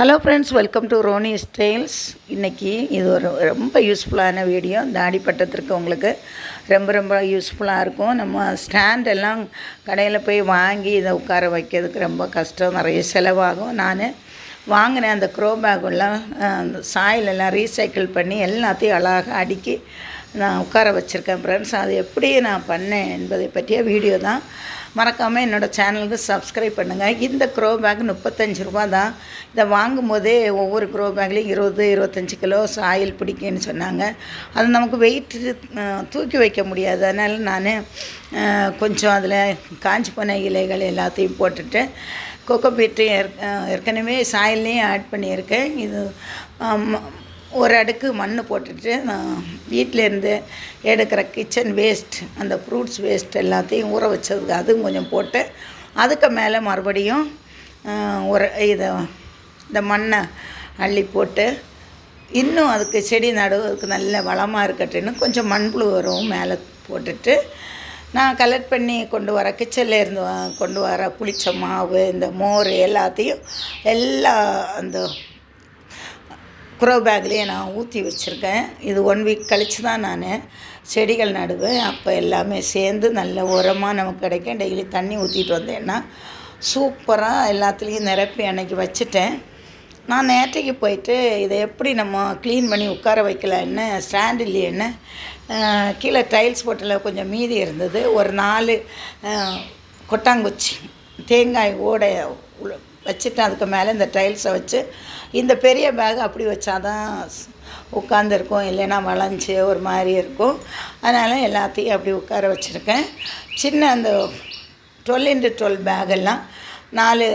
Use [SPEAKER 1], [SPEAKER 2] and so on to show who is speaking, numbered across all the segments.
[SPEAKER 1] Hello friends welcome to Roni styles இன்றைக்கி இது ஒரு ரொம்ப யூஸ்ஃபுல்லான வீடியோ தாடி பட்டத்திற்கு உங்களுக்கு ரொம்ப ரொம்ப யூஸ்ஃபுல்லாக இருக்கும். நம்ம ஸ்டாண்ட் எல்லாம் கடையில் போய் வாங்கி இதை உட்கார வைக்கிறதுக்கு ரொம்ப கஷ்டம். நிறைய செலவாகும். நான் வாங்கினேன் அந்த க்ரோ பேக்கெல்லாம் அந்த சாயில் எல்லாம் ரீசைக்கிள் பண்ணி எல்லாத்தையும் அழகாக அடுக்கி நான் உட்கார வச்சுருக்கேன் ஃப்ரெண்ட்ஸ் அது எப்படி நான் பண்ணேன் என்பதை பற்றிய வீடியோ தான். மறக்காமல் என்னோடய சேனலுக்கு சப்ஸ்கிரைப் பண்ணுங்கள் இந்த க்ரோ பேக் முப்பத்தஞ்சு ரூபா தான். இதை வாங்கும் போதே ஒவ்வொரு க்ரோ பேக்லேயும் இருபது இருபத்தஞ்சி கிலோ சாயில் பிடிக்குன்னு சொன்னாங்க. அது நமக்கு வெயிட்டு தூக்கி வைக்க முடியாது. அதனால் நான் கொஞ்சம் அதில் காஞ்சி போன இலைகள் எல்லாத்தையும் போட்டுட்டு கொக்கோபீட்டு ஏற்கனவே சாயிலையும் ஆட் பண்ணியிருக்கேன். இது ஒரு அடுக்கு மண் போட்டுட்டு நான் வீட்டிலேருந்து எடுக்கிற கிச்சன் வேஸ்ட் அந்த ஃப்ரூட்ஸ் வேஸ்ட் எல்லாத்தையும் ஊற வச்சதுக்கு அதுவும் கொஞ்சம் போட்டு அதுக்கு மேலே மறுபடியும் ஒரு இதை இந்த மண்ணை அள்ளி போட்டு இன்னும் அதுக்கு செடி நடுவதுக்கு நல்ல வளமாக இருக்கட்டுன்னு கொஞ்சம் மண்புழு உரவும் மேலே போட்டுட்டு நான் கலெக்ட் பண்ணி கொண்டு வர கிச்சனில் இருந்து கொண்டு வர புளிச்ச மாவு இந்த மோர் எல்லாத்தையும் எல்லா அந்த குரோ பேக்லேயே நான் ஊற்றி வச்சுருக்கேன். இது ஒன் வீக் கழித்து தான் நான் செடிகள் நடுவேன். அப்போ எல்லாமே சேர்ந்து நல்ல உரமாக நமக்கு கிடைக்கும். டெய்லி தண்ணி ஊற்றிட்டு வந்தேன்னா சூப்பராக எல்லாத்துலேயும் நிரப்பி அன்னைக்கு வச்சுட்டேன். நான் நேற்றைக்கு போயிட்டு இதை எப்படி நம்ம க்ளீன் பண்ணி உட்கார வைக்கலான்னு ஸ்டாண்ட் இல்லையேன்னு கீழே டைல்ஸ் போட்டில் கொஞ்சம் மீதி இருந்தது. ஒரு நாலு கொட்டாங்குச்சி தேங்காய் ஓடை வச்சுட்டு அதுக்கு மேலே இந்த டைல்ஸை வச்சு இந்த பெரிய பேக் அப்படி வச்சாதான் உட்காந்துருக்கும் இல்லைன்னா வளைஞ்சி ஒரு மாதிரி இருக்கும். அதனால் எல்லாத்தையும் அப்படி உட்கார வச்சுருக்கேன். சின்ன அந்த டுவெல் இன்ட்டு டுவெல் பேகெல்லாம் நாலு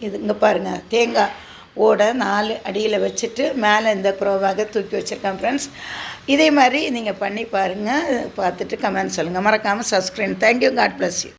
[SPEAKER 1] இது இங்கே பாருங்கள் தேங்காய் ஓட நாலு அடியில் வச்சுட்டு மேலே இந்த க்ரோவாக தூக்கி வச்சுருக்கேன் ஃப்ரெண்ட்ஸ் இதே மாதிரி நீங்கள் பண்ணி பாருங்கள் பார்த்துட்டு கமெண்ட் சொல்லுங்கள் மறக்காமல் subscribe thank you God bless you